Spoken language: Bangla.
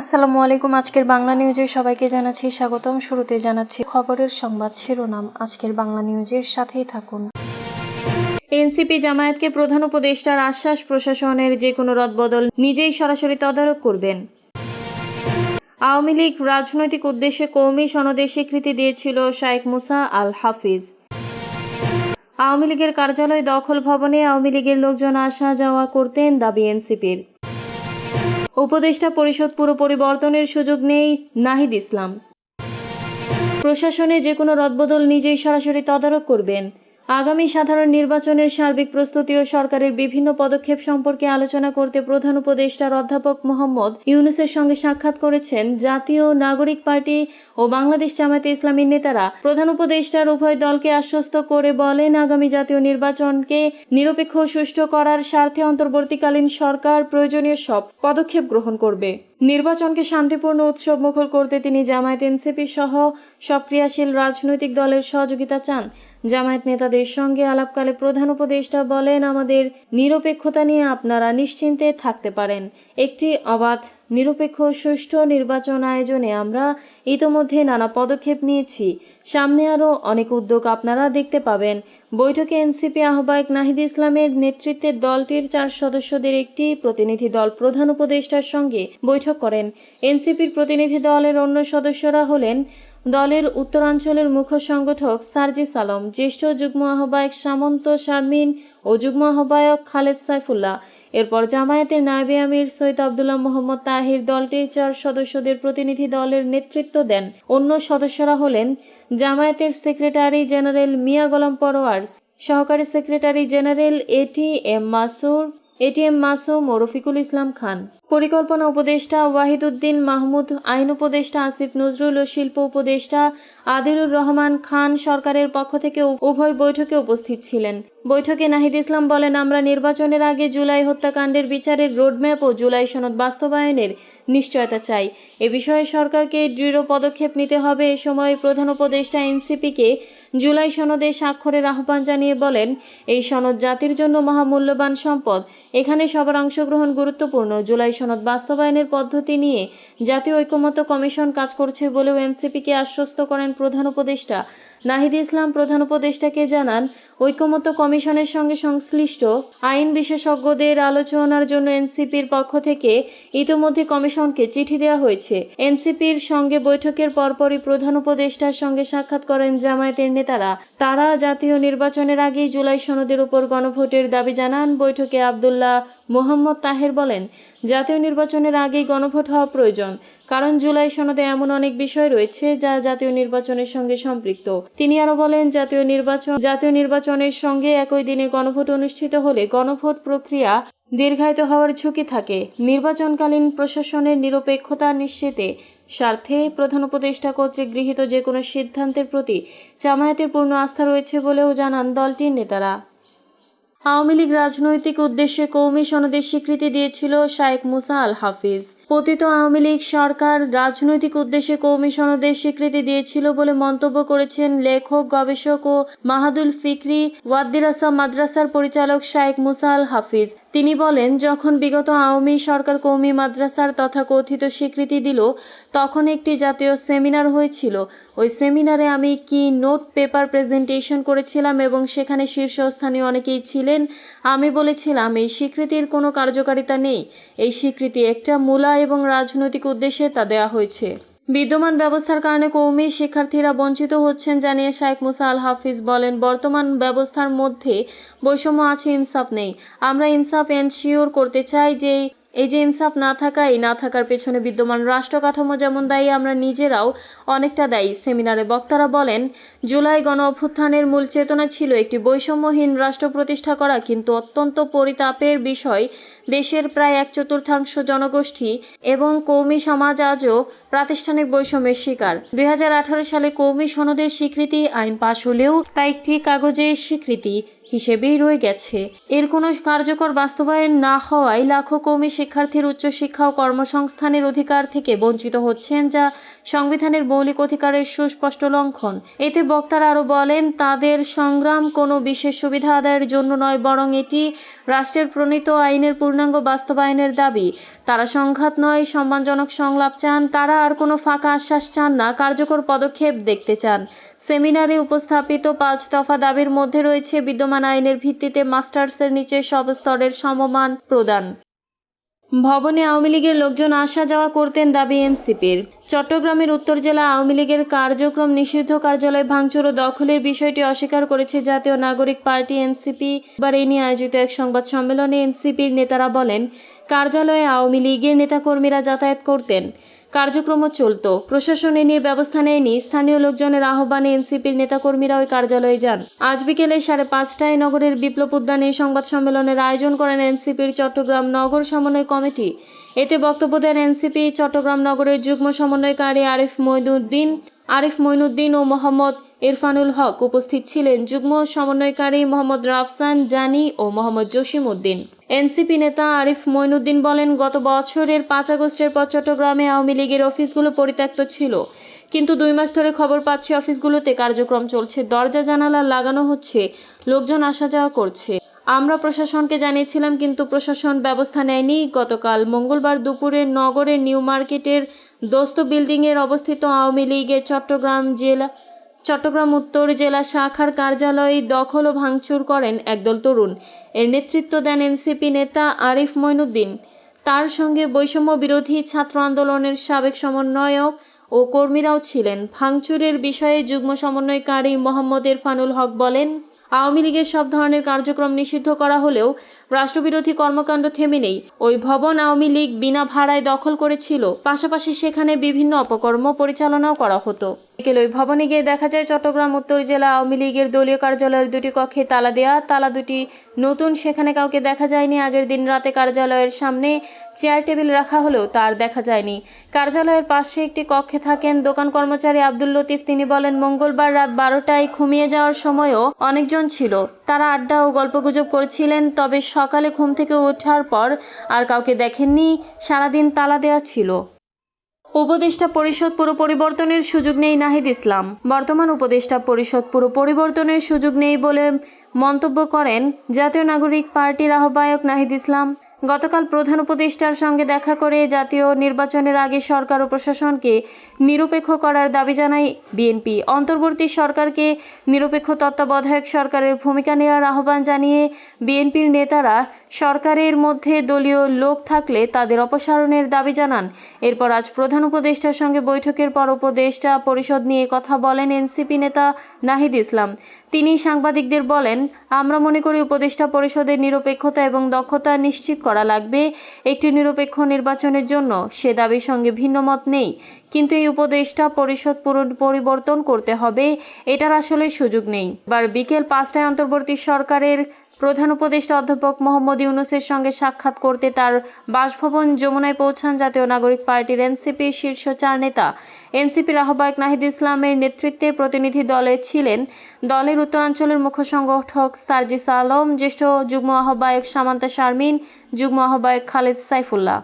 আসসালামু আলাইকুম, আজকের বাংলা নিউজে সবাইকে জানাচ্ছি স্বাগতম। শুরুতে জানাচ্ছি খবরের সংবাদ শিরোনাম। আজকের বাংলা নিউজের সাথেই থাকুন। এনসিপি জামায়াতকে প্রধান উপদেষ্টার আশ্বাস প্রশাসনের যে কোনো রদবদল নিজেই সরাসরি তদারক করবেন। আওয়ামী লীগ রাজনৈতিক উদ্দেশ্যে কৌমি সনদের স্বীকৃতি দিয়েছিল শায়েখ মুসা আল হাফিজ আওয়ামী লীগের কার্যালয় দখল ভবনে আওয়ামী লীগের লোকজন আসা যাওয়া করতেন দাবি এনসিপির। উপদেষ্টা পরিষদ পুরো পরিবর্তনের সুযোগ নেই নাহিদ ইসলাম। প্রশাসনে যে কোনো রদবদল নিজেই সরাসরি তদারক করবেন। আগামী সাধারণ নির্বাচনের সার্বিক প্রস্তুতি ও সরকারের বিভিন্ন পদক্ষেপ সম্পর্কে আলোচনা করতে প্রধান উপদেষ্টার অধ্যাপক মোহাম্মদ ইউনুসের সঙ্গে সাক্ষাৎ করেছেন জাতীয় নাগরিক পার্টি ও বাংলাদেশ জামায়াতে ইসলামীর নেতারা। প্রধান উপদেষ্টার উভয় দলকে আশ্বস্ত করে বলেন, আগামী জাতীয় নির্বাচনকে নিরপেক্ষ সুষ্ঠু করার স্বার্থে অন্তর্বর্তীকালীন সরকার প্রয়োজনীয় সব পদক্ষেপ গ্রহণ করবে। নির্বাচনকে শান্তিপূর্ণ উৎসব মুখর করতে তিনি জামায়াত এনসিপি সহ সব ক্রিয়াশীল রাজনৈতিক দলের সহযোগিতা চান। জামায়াত নেতাদের সঙ্গে আলাপকালে প্রধান উপদেষ্টা বলেন, আমাদের নিরপেক্ষতা নিয়ে আপনারা নিশ্চিন্তে থাকতে পারেন। একটি অবাধ নিরপেক্ষ সুষ্ঠু নির্বাচন আয়োজনে আমরা ইতোমধ্যে নানা পদক্ষেপ নিয়েছি। সামনে আরও অনেক উদ্যোগ আপনারা দেখতে পাবেন। বৈঠকে এনসিপি আহ্বায়ক নাহিদ ইসলামের নেতৃত্বে দলটির চার সদস্যদের একটি প্রতিনিধি দল প্রধান উপদেষ্টার সঙ্গে বৈঠক করেন। এনসিপির প্রতিনিধি দলের অন্য সদস্যরা হলেন দলের উত্তরাঞ্চলের মুখ্য সংগঠক সার্জিস আলম, জ্যেষ্ঠ যুগ্ম আহ্বায়ক সামন্ত শারমিন ও যুগ্ম আহ্বায়ক খালেদ সাইফুল্লাহ। এরপর জামায়াতের নায়েবে আমির সৈয়দ আবদুল্লাহ মোহাম্মদ তাহির দলটির চার সদস্যদের প্রতিনিধি দলের নেতৃত্ব দেন। অন্য সদস্যরা হলেন জামায়াতের সেক্রেটারি জেনারেল মিয়া গোলাম পরোয়ার, সহকারী secretary general A T M Masur ATM Masum ও রফিকুল ইসলাম খান। পরিকল্পনা উপদেষ্টা ওয়াহিদুদ্দিন মাহমুদ, আইন উপদেষ্টা আসিফ নজরুল ও শিল্প উপদেষ্টা আদিলুর রহমান খান সরকারের পক্ষ থেকে উভয় বৈঠকে উপস্থিত ছিলেন। বৈঠকে নাহিদ ইসলাম বলেন, আমরা নির্বাচনের আগে জুলাই হত্যাকাণ্ডের বিচারের রোডম্যাপ ও জুলাই সনদ বাস্তবায়নের নিশ্চয়তা চাই। এ বিষয়ে সরকারকে দৃঢ় পদক্ষেপ নিতে হবে। এ সময় প্রধান উপদেষ্টা এনসিপিকে জুলাই সনদে স্বাক্ষরের আহ্বান জানিয়ে বলেন, এই সনদ জাতির জন্য মহামূল্যবান সম্পদ। এখানে সবার অংশগ্রহণ গুরুত্বপূর্ণ। জুলাই সনদ বাস্তবায়নের পদ্ধতি নিয়ে জাতীয় ঐক্যমত্য কমিশন কাজ করছে বলেও এনসিপিকে আশ্বস্ত করেন প্রধান উপদেষ্টা। নাহিদ ইসলাম প্রধান উপদেষ্টাকে জানান, ঐকমত্য কমিশনের সঙ্গে সংশ্লিষ্ট আইন বিশেষজ্ঞদের আলোচনার জন্য এনসিপির পক্ষ থেকে ইতোমধ্যে কমিশনকে চিঠি দেওয়া হয়েছে। এনসিপির সঙ্গে বৈঠকের পরপরই প্রধান উপদেষ্টার সঙ্গে সাক্ষাৎ করেন জামায়াতের নেতারা। তারা জাতীয় নির্বাচনের আগেই জুলাই সনদের উপর গণভোটের দাবি জানান। বৈঠকে আবদুল্লাহ মোহাম্মদ তাহের বলেন, জাতীয় নির্বাচনের আগেই গণভোট হওয়া প্রয়োজন, কারণ জুলাই সনদে এমন অনেক বিষয় রয়েছে যা জাতীয় নির্বাচনের সঙ্গে সম্পৃক্ত। তিনি আরও বলেন, জাতীয় নির্বাচন, জাতীয় নির্বাচনের সঙ্গে একই দিনে গণভোট অনুষ্ঠিত হলে গণভোট প্রক্রিয়া দীর্ঘায়িত হওয়ার ঝুঁকি থাকে। নির্বাচনকালীন প্রশাসনের নিরপেক্ষতা নিশ্চিতে স্বার্থে প্রধান উপদেষ্টা কর্তৃক গৃহীত যে কোনো সিদ্ধান্তের প্রতি জামায়াতের পূর্ণ আস্থা রয়েছে বলেও জানান দলটির নেতারা। আওয়ামী লীগ রাজনৈতিক উদ্দেশ্যে কৌমি সনদের স্বীকৃতি দিয়েছিল শায়েখ মুসা আল হাফিজ পতিত আওয়ামী লীগ সরকার রাজনৈতিক উদ্দেশ্যে কৌমি সনদের স্বীকৃতি দিয়েছিল বলে মন্তব্য করেছেন লেখক, গবেষক ও মাহাদুল ফিকরি, ওয়াদ্দিরাসা মাদ্রাসার পরিচালক শায়েখ মুসাল হাফিজ। তিনি বলেন, যখন বিগত আওয়ামী সরকার কৌমি মাদ্রাসার তথা কথিত স্বীকৃতি দিল, তখন একটি জাতীয় সেমিনার হয়েছিল। ওই সেমিনারে আমি কি নোট পেপার প্রেজেন্টেশন করেছিলাম এবং সেখানে শীর্ষস্থানীয় অনেকেই ছিলেন। আমি বলেছিলাম, এই স্বীকৃতির কোনো কার্যকারিতা নেই। এই স্বীকৃতি একটা মূলা এবং রাজনৈতিক উদ্দেশ্যে তা দেওয়া হয়েছে। বিদ্যমান ব্যবস্থার কারণে কৌমি শিক্ষার্থীরা বঞ্চিত হচ্ছেন জানিয়ে শাইখ মুসা আল হাফিজ বলেন, বর্তমান ব্যবস্থার মধ্যে বৈষম্য আছে, ইনসাফ নেই। আমরা ইনসাফ এনশিওর করতে চাই যে এই যে ইনসাফ না থাকা এই না থাকার পেছনে বিদ্যমান রাষ্ট্র কাঠামো যেমন দায়ী, আমরা নিজেরাও অনেকটা দায়ী, সেমিনারে বক্তারা বলেন, জুলাই গণ অভ্যুত্থানের মূল চেতনা ছিল একটি বৈষম্যহীন রাষ্ট্র প্রতিষ্ঠা করা, কিন্তু অত্যন্ত পরিতাপের বিষয়, দেশের প্রায় এক চতুর্থাংশ জনগোষ্ঠী এবং কৌমি সমাজ আজও প্রাতিষ্ঠানিক বৈষম্যের শিকার। দুই হাজার আঠারো সালে কৌমি সনদের স্বীকৃতি আইন পাশ হলেও তা একটি কাগজের স্বীকৃতি। হিসেবেই রয়ে গেছে। এর কোনো কার্যকর বাস্তবায়ন না হওয়ায় লাখো কৌমি শিক্ষার্থীর উচ্চশিক্ষা ও কর্মসংস্থানের অধিকার থেকে বঞ্চিত হচ্ছেন যা সংবিধানের মৌলিক অধিকারের সুস্পষ্ট লঙ্ঘন। এতে বক্তারা আরও বলেন, তাদের সংগ্রাম কোনো বিশেষ সুবিধা আদায়ের জন্য নয়, বরং এটি রাষ্ট্রের প্রণীত আইনের পূর্ণাঙ্গ বাস্তবায়নের দাবি। তারা সংঘাত নয়, সম্মানজনক সংলাপ চান, তারা আর কোনো ফাঁকা আশ্বাস চান না, কার্যকর পদক্ষেপ দেখতে চান। সেমিনারে উপস্থাপিত পাঁচ দফা দাবির মধ্যে রয়েছে বিদ্যমান আইনের ভিত্তিতে মাস্টার্সের নিচে সব স্তরের সমমান প্রদান। ভবনে আওয়ামী লীগের লোকজন আসা যাওয়া করতেন দাবি এনসিপির। চট্টগ্রামের উত্তর জেলা আওয়ামী লীগের কার্যক্রম নিষিদ্ধ কার্যালয় ভাঙচুর ও দখলের বিষয়টি অস্বীকার করেছে জাতীয় নাগরিক পার্টি এনসিপি। এবার এই নিয়ে আয়োজিত এক সংবাদ সম্মেলনে এনসিপির নেতারা বলেন, কার্যালয়ে আওয়ামী লীগের নেতাকর্মীরা যাতায়াত করতেন। কার্যক্রমও চলত। প্রশাসন এ নিয়ে ব্যবস্থা নেয়নি। স্থানীয় লোকজনের আহ্বানে এনসিপির নেতাকর্মীরা ওই কার্যালয়ে যান। আজ বিকেলে সাড়ে পাঁচটায় নগরের বিপ্লব উদ্যানে সংবাদ সম্মেলনের আয়োজন করেন এনসিপির চট্টগ্রাম নগর সমন্বয় কমিটি। এতে বক্তব্য দেন এনসিপি চট্টগ্রাম নগরের যুগ্ম সমন্বয়কারী আরিফ মইনুদ্দিন। আরিফ মইনুদ্দিন ও মোহাম্মদ ইরফানুল হক উপস্থিত ছিলেন। যুগ্ম সমন্বয়কারী মোহাম্মদ রাফসান জানি ও মোহাম্মদ জসিম উদ্দিন এনসিপি নেতা আরিফ মইনুদ্দিন বলেন, গত বছরের পাঁচ আগস্টের পর চট্টগ্রামে আওয়ামী লীগের অফিসগুলো পরিত্যক্ত ছিল। কিন্তু দুই মাস ধরে খবর পাচ্ছি অফিসগুলোতে কার্যক্রম চলছে। দরজা, জানালা লাগানো হচ্ছে। লোকজন আসা যাওয়া করছে। আমরা প্রশাসনকে জানিয়েছিলাম, কিন্তু প্রশাসন ব্যবস্থা নেয়নি। গতকাল মঙ্গলবার দুপুরে নগরের নিউ মার্কেটের দোস্ত বিল্ডিংয়ের অবস্থিত আওয়ামী লীগের চট্টগ্রাম জেলা চট্টগ্রাম উত্তর জেলা শাখার কার্যালয় দখল ও ভাঙচুর করেন একদল তরুণ। এর নেতৃত্ব দেন এনসিপি নেতা আরিফ মইনুদ্দিন। তার সঙ্গে বৈষম্য বিরোধী ছাত্র আন্দোলনের সাবেক সমন্বয়ক ও কর্মীরাও ছিলেন। ভাঙচুরের বিষয়ে যুগ্ম সমন্বয়কারী মোহাম্মদ ইরফানুল হক বলেন, আওয়ামী লীগের সব ধরনের কার্যক্রম নিষিদ্ধ করা হলেও রাষ্ট্রবিরোধী কর্মকাণ্ড থেমে নেই। ওই ভবন আওয়ামী লীগ বিনা ভাড়ায় দখল করেছিল। পাশাপাশি সেখানে বিভিন্ন অপকর্ম পরিচালনাও করা হতো। বিকেল ওই ভবনে গিয়ে দেখা যায় চট্টগ্রাম উত্তর জেলা আওয়ামী লীগের দলীয় কার্যালয়ের দুটি কক্ষে তালা দেয়া, তালা দুটি নতুন, সেখানে কাউকে দেখা যায়নি। আগের দিন রাতে কার্যালয়ের সামনে চেয়ার টেবিল রাখা হলেও তার দেখা যায়নি। কার্যালয়ের পাশে একটি কক্ষে থাকেন দোকান কর্মচারী আব্দুল লতিফ। তিনি বলেন, মঙ্গলবার রাত বারোটায় ঘুমিয়ে যাওয়ার সময়ও অনেকজন ছিল। তারা আড্ডা ও গল্পগুজব করছিলেন, তবে সকালে ঘুম থেকে ওঠার পর আর কাউকে দেখেননি। সারাদিন তালা দেওয়া ছিল। উপদেষ্টা পরিষদ পুরো পরিবর্তনের সুযোগ নেই নাহিদ ইসলাম। বর্তমান উপদেষ্টা পরিষদ পুরো পরিবর্তনের সুযোগ নেই বলে মন্তব্য করেন জাতীয় নাগরিক পার্টির আহ্বায়ক নাহিদ ইসলাম। গতকাল প্রধান উপদেষ্টার সঙ্গে দেখা করে জাতীয় নির্বাচনের আগে সরকার ও প্রশাসনকে নিরপেক্ষ করার দাবি জানায় বিএনপি। অন্তর্বর্তী সরকারকে নিরপেক্ষ তত্ত্বাবধায়ক সরকারের ভূমিকা নেওয়ার আহ্বান জানিয়ে বিএনপির নেতারা সরকারের মধ্যে দলীয় লোক থাকলে তাদের অপসারণের দাবি জানান। এরপর আজ প্রধান উপদেষ্টার সঙ্গে বৈঠকের পর উপদেষ্টা পরিষদ নিয়ে কথা বলেন এনসিপি নেতা নাহিদ ইসলাম। তিনি সাংবাদিকদের বলেন, আমরা মনে করি উপদেষ্টা পরিষদের নিরপেক্ষতা এবং দক্ষতা নিশ্চিত করা লাগবে। একটি নিরপেক্ষ নির্বাচনের জন্য সে দাবির সঙ্গে ভিন্ন মত নেই। কিন্তু এই উপদেষ্টা পরিষদ পরিবর্তন করতে হবে। এটার আসলে সুযোগ নেই। বার বিকেল পাঁচটায় অন্তর্বর্তী সরকারের প্রধান উপদেষ্টা অধ্যাপক মোহাম্মদ ইউনুসের সঙ্গে সাক্ষাৎ করতে তার বাসভবন যমুনায় পৌঁছান জাতীয় নাগরিক পার্টির এনসিপির শীর্ষ চার নেতা। এনসিপির আহ্বায়ক নাহিদ ইসলামের নেতৃত্বে প্রতিনিধি দলে ছিলেন দলের উত্তরাঞ্চলের মুখ্য সংগঠক সার্জিস আলম, জ্যেষ্ঠ যুগ্ম আহ্বায়ক সামান্তা শারমিন, যুগ্ম আহ্বায়ক খালেদ সাইফুল্লাহ।